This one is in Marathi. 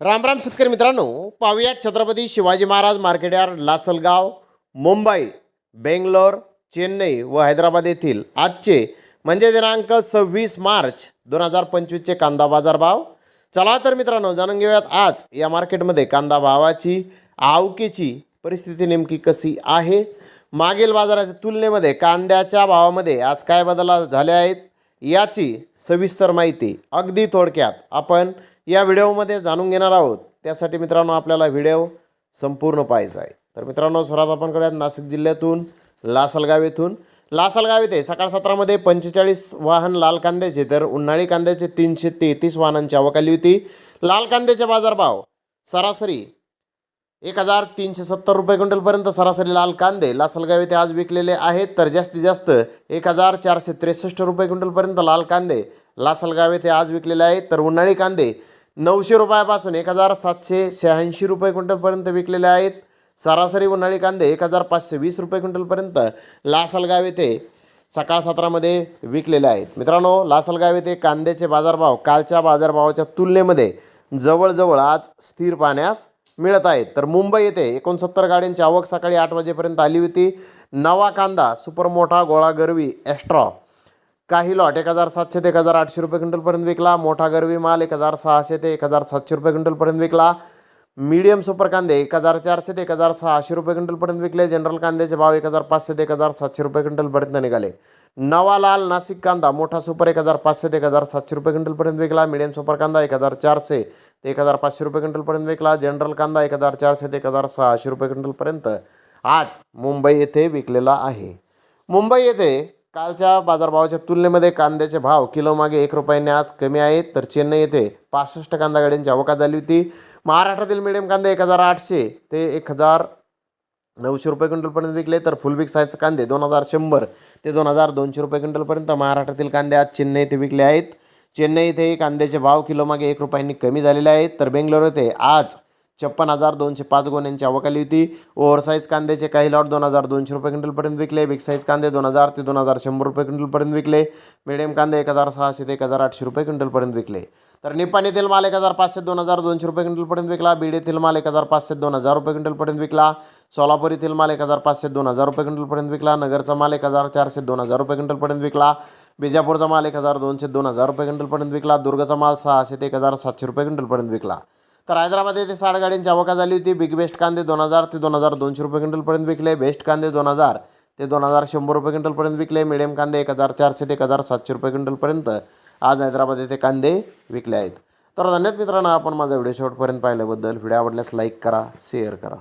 रामराम शेतकरी मित्रांनो पाहूया छत्रपती शिवाजी महाराज मार्केटयार्ड लासलगाव मुंबई बेंगलोर चेन्नई व हैदराबाद येथील आजचे म्हणजे दिनांक सव्वीस मार्च दोन हजार पंचवीसचे कांदा बाजार भाव. चला तर मित्रांनो जाणून घेऊयात आज या मार्केटमध्ये कांदा भावाची आवकेची परिस्थिती नेमकी कशी आहे? मागील बाजाराच्या तुलनेमध्ये कांद्याच्या भावामध्ये आज काय बदल झाले आहेत? याची सविस्तर माहिती अगदी थोडक्यात आपण या व्हिडिओमध्ये जाणून घेणार आहोत. त्यासाठी मित्रांनो आपल्याला व्हिडिओ संपूर्ण पाहायचा आहे. तर मित्रांनो सर्वात आपण करूयात नाशिक जिल्ह्यातून लासलगाव येथून. लासलगाव येथे सकाळ सत्रामध्ये पंचेचाळीस वाहन लाल कांद्याचे तर उन्हाळी कांद्याचे तीनशे तेहतीस वाहनांची आवक आली होती. लाल कांद्याचे बाजारभाव सरासरी एक हजार तीनशे सत्तर रुपये क्विंटलपर्यंत सरासरी लाल कांदे लासलगाव येथे आज विकलेले आहेत. तर जास्तीत जास्त एक हजार चारशे त्रेसष्ट रुपये क्विंटलपर्यंत लाल कांदे लासलगाव येथे आज विकलेले आहेत. तर उन्हाळी कांदे नऊशे रुपयापासून एक हजार सातशे शहाऐंशी रुपये क्विंटलपर्यंत विकलेले आहेत. सरासरी उन्हाळी कांदे एक हजार पाचशे वीस रुपये क्विंटलपर्यंत लासलगाव येथे सकाळ सत्रामध्ये विकलेले आहेत. मित्रांनो लासलगाव येथे कांद्याचे बाजारभाव कालच्या बाजारभावाच्या तुलनेमध्ये जवळजवळ आज स्थिर पाहण्यास मिळत आहेत. तर मुंबई येथे एकोणसत्तर गाड्यांची आवक सकाळी आठ वाजेपर्यंत आली होती. नवा कांदा सुपर मोठा गोळा गरवी ॲस्ट्रॉ काही लॉट एक हजार सातशे ते एक हजार आठशे रुपये क्विंटलपर्यंत विकला. मोठा गरवी माल एक हजार सहाशे ते एक हजार सातशे रुपये क्विंटलपर्यंत विकला. मीडियम सुपर कांदे एक हजार चारशे ते एक हजार सहाशे रुपये क्विंटलपर्यंत विकले. जनरल कांद्याचे भाव एक हजार पाचशे ते एक हजार सातशे रुपये क्विंटलपर्यंत निघाले. नवा लाल नाशिक कांदा मोठा सुपर एक हजार पाचशे ते एक हजार सातशे रुपये क्विंटलपर्यंत विकला. मीडियम सुपर कांदा एक हजार चारशे ते एक हजार पाचशे रुपये क्विंटलपर्यंत विकला. जनरल कांदा एक हजार चारशे ते एक हजार सहाशे रुपये क्विंटलपर्यंत आज मुंबई येथे विकलेला आहे. मुंबई येथे कालच्या बाजारभावाच्या तुलनेमध्ये कांद्याचे भाव किलोमागे एक रुपयाने आज कमी आहेत तर चेन्नई येथे पासष्ट कांदा गाड्यांची अवकाश झाली होती. महाराष्ट्रातील मिडियम कांदे एक हजार आठशे ते एक हजार नऊशे रुपये क्विंटलपर्यंत विकले तर फुलबिक साईजचे कांदे दोन हजार शंभर ते दोन हजार दोनशे रुपये क्विंटलपर्यंत महाराष्ट्रातील कांदे आज चेन्नई येथे विकले आहेत. चेन्नई येथे कांद्याचे भाव किलोमागे एक रुपयांनी कमी झालेले आहेत तर बेंगलोर येथे आज छप्पन हजार दोनशे पाच गोण्यांची आवक आली होती. ओव्हरसाईज कांद्याचे काही लॉट दोन हजार दोनशे रुपये क्विंटलपर्यंत विकले. बिग साईज कांदे दोन हजार ते दोन हजार शंभर रुपये क्विंटलपर्यंत विकले. मिडियम कांदे एक हजार सहाशे ते एक हजार आठशे रुपये क्विंटलपर्यंत विकले. तर निपाणी तेल माल एक हजार पाचशे दोन हजार दोनशे रुपये क्विंटलपर्यंत विकला. बीडे तेल माल एक हजार पाचशे दोन हजार रुपये क्विंटलपर्यंत विकला. सोलापुरी तेल माल एक हजार पाचशे दोन हजार रुपये क्विंटलपर्यंत विकला. नगरचा माल एक हजार चारशे दोन हजार रुपये क्विंटलपर्यंत विकला. बिजापूरचा माल एक हजार दोनशे दोन हजार रुपये क्विंटलपर्यंत विकला. दुर्गचा माल सहाशे ते एक हजार सातशे रुपये क्विंटलपर्यंत विकला. तर हैदराबाद येथे साठ गाड्यांची अवका झाली होती. बिग बेस्ट कांदे दोन हजार ते दोन हजार दोनशे रुपये क्विंटलपर्यंत विकले. बेस्ट कांदे दोन हजार ते दोन हजार शंभर रुपये क्विंटलपर्यंत विकले. मिडियम कांदे एक हजार चारशे ते एक हजार सातशे रुपये क्विंटलपर्यंत आज हैदराबाद येथे कांदे विकले आहेत. तर धन्यवाद मित्रांनो आपण माझा व्हिडिओ शेवटपर्यंत पाहिल्याबद्दल. व्हिडिओ आवडल्यास लाईक करा शेअर करा.